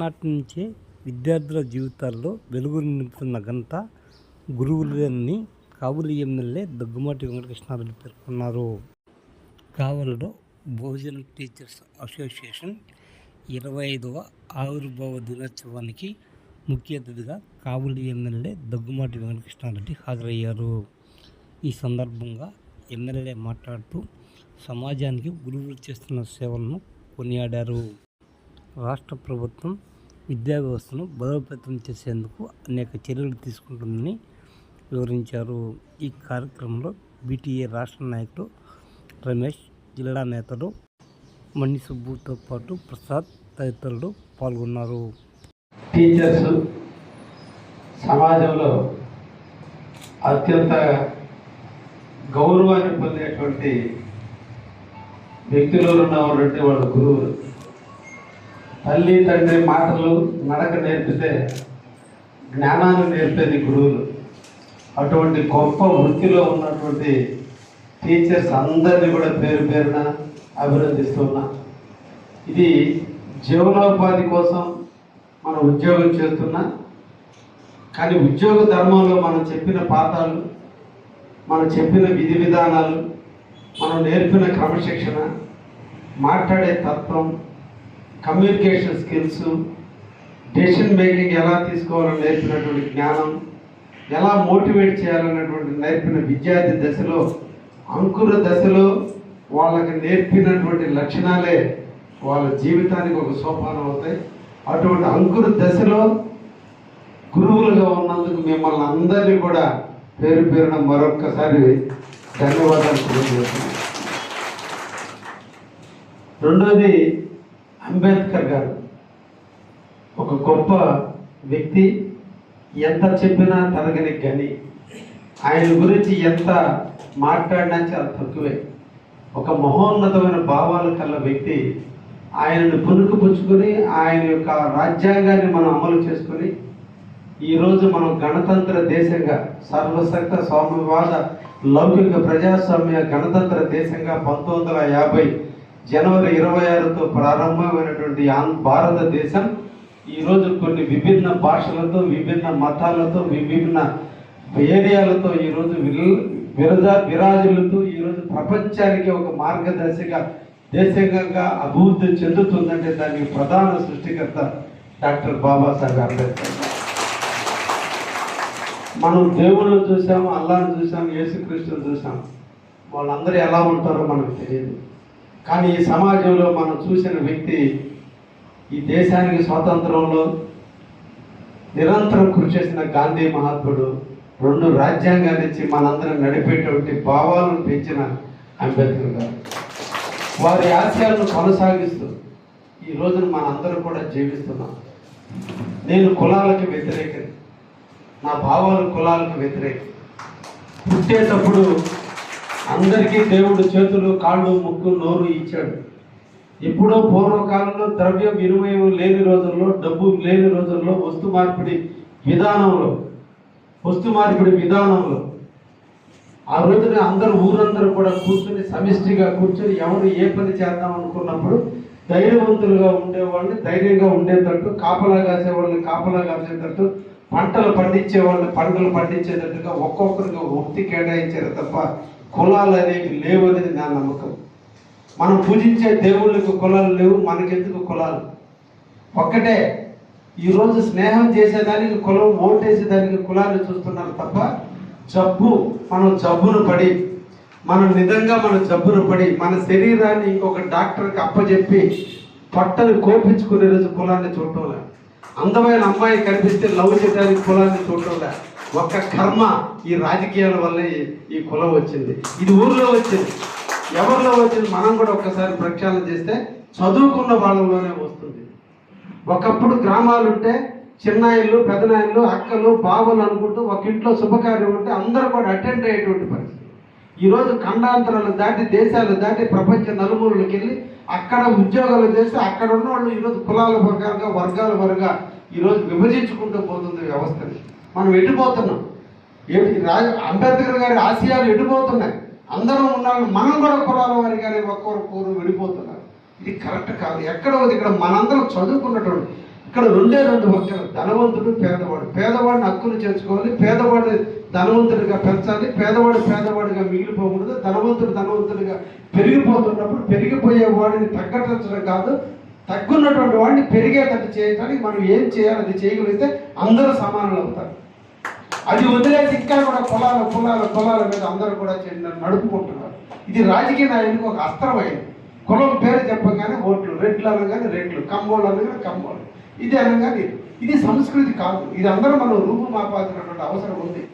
చిన్ననాటి నుంచే విద్యార్థుల జీవితాల్లో వెలుగులు నింపుతున్న ఘనత గురువులని కావులి ఎమ్మెల్యే దగ్గుమాటి వెంకటకృష్ణారెడ్డి పేర్కొన్నారు. కావలిలో భోజన టీచర్స్ అసోసియేషన్ ఇరవై ఐదవ ఆవిర్భావ దినోత్సవానికి ముఖ్య అతిథిగా కావులి ఎమ్మెల్యే దగ్గుమాటి వెంకటకృష్ణారెడ్డి హాజరయ్యారు. ఈ సందర్భంగా ఎమ్మెల్యే మాట్లాడుతూ సమాజానికి గురువులు చేస్తున్న సేవలను కొనియాడారు. రాష్ట్ర ప్రభుత్వం విద్యా వ్యవస్థను బలోపేతం చేసేందుకు అనేక చర్యలు తీసుకుంటుందని వివరించారు. ఈ కార్యక్రమంలో బీటీఏ రాష్ట్ర నాయకుడు రమేష్ జిల్లా నేతలు మణి సుబ్బుతో పాటు ప్రసాద్ తదితరులు పాల్గొన్నారు. టీచర్స్ సమాజంలో అత్యంత గౌరవాన్ని పొందేటువంటి వ్యక్తులు ఉన్నటువంటి వాళ్ళ గురువులు. తల్లి తండ్రి మాటలు నడక నేర్పితే జ్ఞానాన్ని నేర్పేది గురువులు. అటువంటి గొప్ప వృత్తిలో ఉన్నటువంటి టీచర్స్ అందరినీ కూడా పేరు పేరున అభినందిస్తున్నా. ఇది జీవనోపాధి కోసం మనం ఉద్యోగం చేస్తున్నా. కానీ ఉద్యోగ ధర్మంలో మనం చెప్పిన పాఠాలు మనం చెప్పిన విధి విధానాలు మనం నేర్పిన క్రమశిక్షణ మాట్లాడే తత్వం కమ్యూనికేషన్ స్కిల్స్ డెసిషన్ మేకింగ్ ఎలా తీసుకోవాలని నేర్పినటువంటి జ్ఞానం ఎలా మోటివేట్ చేయాలన్నటువంటి నేర్పిన విద్యార్థి దశలో అంకుర దశలో వాళ్ళకి నేర్పినటువంటి లక్షణాలే వాళ్ళ జీవితానికి ఒక సోపానం అవుతాయి. అటువంటి అంకుర దశలో గురువులుగా ఉన్నందుకు మిమ్మల్ని అందరినీ కూడా పేరు పేరున మరొక్కసారి ధన్యవాదాలు తెలియజేస్తున్నాను. రెండోది అంబేద్కర్ గారు ఒక గొప్ప వ్యక్తి. ఎంత చెప్పినా తనకని గని. ఆయన గురించి ఎంత మాట్లాడినా చాలా తక్కువే. ఒక మహోన్నతమైన భావాలు కల వ్యక్తి ఆయనను పునుకు పుచ్చుకొని ఆయన యొక్క రాజ్యాంగాన్ని మనం అమలు చేసుకొని ఈరోజు మనం గణతంత్ర దేశంగా సర్వశక్త స్వామ్యవాద లౌకిక ప్రజాస్వామ్య గణతంత్ర దేశంగా పంతొమ్మిది వందల యాభై జనవరి ఇరవై ఆరుతో ప్రారంభమైనటువంటి భారతదేశం ఈరోజు కొన్ని విభిన్న భాషలతో విభిన్న మతాలతో విభిన్న ఏరియాలతో ఈరోజు విల్- విరజా విరాజులతో ఈరోజు ప్రపంచానికి ఒక మార్గదర్శిగా దేశంగా అభివృద్ధి చెందుతుందంటే దానికి ప్రధాన సృష్టికర్త డాక్టర్ బాబాసాహెబ్ అంబేద్కర్. మనం దేవుళ్ళని చూసాము అల్లాను చూసాం యేసుక్రీస్తుని చూసాం వాళ్ళందరూ ఎలా ఉంటారో మనకు తెలియదు. కానీ ఈ సమాజంలో మనం చూసిన వ్యక్తి ఈ దేశానికి స్వాతంత్రంలో నిరంతరం కృషి చేసిన గాంధీ మహాత్ముడు రెండు రాజ్యాంగాన్ని ఇచ్చి మనందరం నడిపేటువంటి భావాలను పెంచిన అంబేద్కర్ గారు. వారి ఆశయాలను కొనసాగిస్తూ ఈ రోజున మనందరం కూడా జీవిస్తున్నాం. నేను కులాలకు వ్యతిరేకం నా భావాలు కులాలకు వ్యతిరేకం పుట్టేటప్పుడు అందరికీ దేవుడు చేతులు కాళ్ళు ముక్కు నోరు ఇచ్చాడు. ఎప్పుడో పూర్వకాలంలో ద్రవ్య వినిమయం లేని రోజుల్లో డబ్బు లేని రోజుల్లో వస్తు మార్పిడి విధానంలో వస్తు మార్పిడి విధానంలో ఆ రోజున అందరూ ఊరందరూ కూడా కూర్చొని సమిష్టిగా కూర్చొని ఎవరు ఏ పని చేద్దాం అనుకున్నప్పుడు ధైర్యవంతులుగా ఉండేవాళ్ళని ధైర్యంగా ఉండేటట్టు కాపలా కాసేవాళ్ళని కాపలా కాసేటట్టు పంటలు పండించే వాళ్ళని పంటలు పండించేటట్టుగా ఒక్కొక్కరికి ఒత్తి కేటాయించారు తప్ప కులాలు అనేవి లేవు అనేది నా నమ్మకం. మనం పూజించే దేవుళ్ళకి కులాలు లేవు మనకెందుకు కులాలు? ఒక్కటే ఈరోజు స్నేహం చేసేదానికి కులం ఓటేసేదానికి కులాన్ని చూస్తున్నారు తప్ప జబ్బు మనం జబ్బును పడి మనం నిజంగా మన జబ్బును పడి మన శరీరాన్ని ఇంకొక డాక్టర్కి అప్పచెప్పి పట్టను కోపించుకునే రోజు కులాన్ని చూడటంలే అందమైన అమ్మాయి కనిపిస్తే లవ్ చేయడానికి కులాన్ని చూడటంలే ఒక్క కర్మ ఈ రాజకీయాల వల్ల ఈ- కులం వచ్చింది. ఇది ఊర్లో వచ్చింది. ఎవరిలో వచ్చింది? మనం కూడా ఒక్కసారి ప్రక్షాళన చేస్తే చదువుకున్న వాళ్ళలోనే వస్తుంది. ఒకప్పుడు గ్రామాలు ఉంటే చిన్నాయిళ్ళు పెదనాయిళ్ళు అక్కలు బావలు అనుకుంటూ ఒక ఇంట్లో శుభకార్యం ఉంటే అందరూ కూడా అటెండ్ అయ్యేటువంటి పరిస్థితి. ఈరోజు ఖండాంతరాలు దాటి దేశాలు దాటి ప్రపంచ నలుమూలకి వెళ్ళి అక్కడ ఉద్యోగాలు చేస్తే అక్కడ ఉన్న వాళ్ళు ఈరోజు కులాల వర్గాలుగా వర్గాల వరగా ఈరోజు విభజించుకుంటూ పోతుంది వ్యవస్థని మనం ఎటుపోతున్నాం? ఏంటి రాజ అంబేద్కర్ గారి ఆశయాలు ఎటుపోతున్నాయి? అందరం ఉన్నాం మనం కూడా కులాల కానీ ఒక్కొక్కరు కూరు విడిపోతున్నారు. ఇది కరెక్ట్ కాదు. ఎక్కడ ఉంది. ఇక్కడ మనందరం చదువుకున్నటువంటి ఇక్కడ రెండే రెండు వర్గాలు. ధనవంతుడు పేదవాడు. పేదవాడిని హక్కును చేర్చుకోవాలి. పేదవాడు ధనవంతుడిగా పెంచాలి. పేదవాడు పేదవాడిగా మిగిలిపోకూడదు. ధనవంతుడు ధనవంతుడిగా పెరిగిపోతున్నప్పుడు పెరిగిపోయే వాడిని ప్రకటించడం కాదు. తగ్గున్నటువంటి వాడిని పెరిగేటట్టు చేయడానికి మనం ఏం చేయాలి అది చేయగలిగితే అందరూ సమానులు అవుతారు. అది వదిలేసి ఇంకా కూడా కులాల కులాల కులాల మీద అందరూ కూడా చెందిన నడుపుకుంటున్నారు. ఇది రాజకీయ నాయకులకు ఒక అస్త్రమైంది. కులం పేరు చెప్పగానే ఓట్లు రెడ్లు అనగానే రెడ్లు కమ్మోళ్ళు అనగానే కమ్మోళ్ళు ఇది అనగానే ఇది. ఇది సంస్కృతి కాదు. ఇది అందరూ మనం రూపు మాపాల్సినటువంటి అవసరం ఉంది.